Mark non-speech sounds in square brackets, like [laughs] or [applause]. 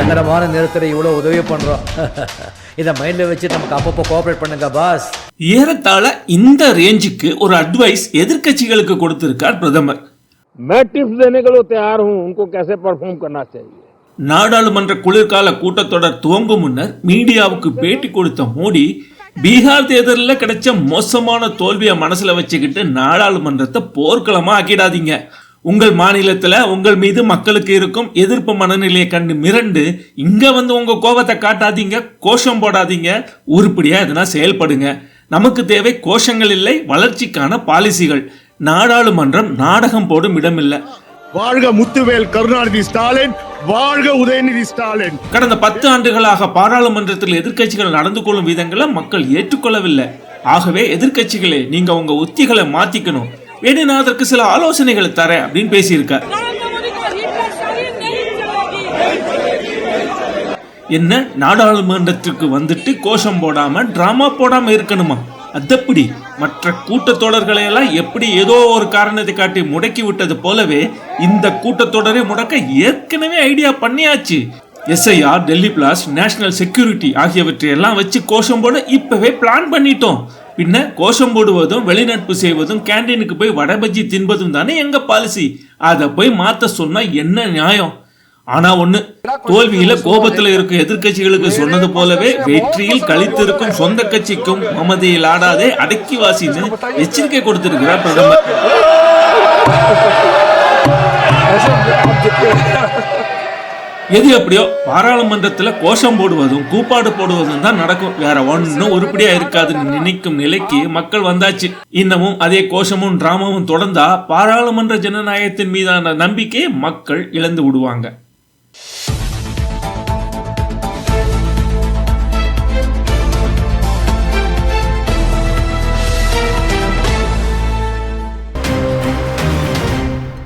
சங்கடமான நேரத்தில் இவ்வளோ உதவி பண்ணுறோம் [laughs] இதை மைண்டில் வச்சு நமக்கு அப்பப்போ கோஆப்ரேட் பண்ணுங்க பாஸ் ஏறத்தாழ இந்த ரேஞ்சுக்கு ஒரு அட்வைஸ் எதிர்க்கட்சிகளுக்கு கொடுத்திருக்கார் பிரதமர் मैं टिप्स देने के लिए तैयार हूं उनको कैसे परफॉर्म करना चाहिए நாடாளுமன்ற குளிர்கால கூட்டத்தொடர் துவங்கும் முன்னர் மீடியாவுக்கு பேட்டி கொடுத்த மோடி பீகார் தேர்தலில் கிடைச்ச மோசமான தோல்வியை மனசுல வச்சுக்கிட்டு நாடாளுமன்றத்தை போர்க்களமா ஆக்கிடாதீங்க உங்கள் மாநிலத்துல உங்கள் மீது மக்களுக்கு இருக்கும் எதிர்ப்பு மனநிலையை கண்டு மிரண்டு இங்க வந்து உங்க கோபத்தை காட்டாதீங்க கோஷம் போடாதீங்க உருப்படியா எதனா செயல்படுங்க. நமக்கு தேவை கோஷங்கள் இல்லை வளர்ச்சிக்கான பாலிசிகள். நாடாளுமன்றம் நாடகம் போடும் இடமில்லை. வாழ்க முத்துவேல் கருணாநிதி ஸ்டாலின் வாழ்க உதயநிதி ஸ்டாலின். கடந்த பத்து ஆண்டுகளாக பாராளுமன்றத்தில் எதிர்க்கட்சிகள் நடந்து கொள்ளும் விதங்களை மக்கள் ஏற்றுக்கொள்ளவில்லை. ஆகவே எதிர்க்கட்சிகளே நீங்க உங்க உத்திகளை மாத்திக்கணும். வேணு நான் அதற்கு சில ஆலோசனைகளை தரேன் அப்படின்னு பேசியிருக்கார். என்ன? நாடாளுமன்றத்திற்கு வந்துட்டு கோஷம் போடாம டிராமா போடாம இருக்கணுமா? அதப்படி? மற்ற கூட்டத்தொடர்களை எல்லாம் எப்படி ஏதோ ஒரு காரணத்தை காட்டி முடக்கி விட்டது போலவே இந்த கூட்டத்தொடரை முடக்க ஏற்கனவே ஐடியா பண்ணியாச்சு. SIR Delhi blast national security ஆகியவற்றை எல்லாம் வச்சு கோஷம் போட இப்பவே பிளான் பண்ணிட்டோம். பின்ன கோஷம் போடுவதும் வெளிநட்பு செய்வதும் கேண்டீனுக்கு போய் வடபஜ்ஜி தின்பதும் தானே எங்க பாலிசி? அதை போய் மாத்த சொன்னா என்ன நியாயம்? ஆனா ஒண்ணு தோல்வியில கோபத்துல இருக்கும் எதிர்க்கட்சிகளுக்கு சொன்னது போலவே வெற்றியில் கழித்திருக்கும் சொந்த கட்சிக்கும் மமதையில் ஆடாதே அடக்கி வாசின்னு எச்சரிக்கை கொடுத்திருக்கிறார் பிரதமர். எது எப்படியோ பாராளுமன்றத்தில் கோஷம் போடுவதும் கூப்பாடு போடுவதும் தான் நடக்கும். வேற ஒன்றும் உருப்படியா இருக்காதுன்னு நினைக்கும் நிலைக்கு மக்கள் வந்தாச்சு. இன்னமும் அதே கோஷமும் டிராமாவும் தொடர்ந்தா பாராளுமன்ற ஜனநாயகத்தின் மீதான நம்பிக்கையை மக்கள் இழந்து விடுவாங்க.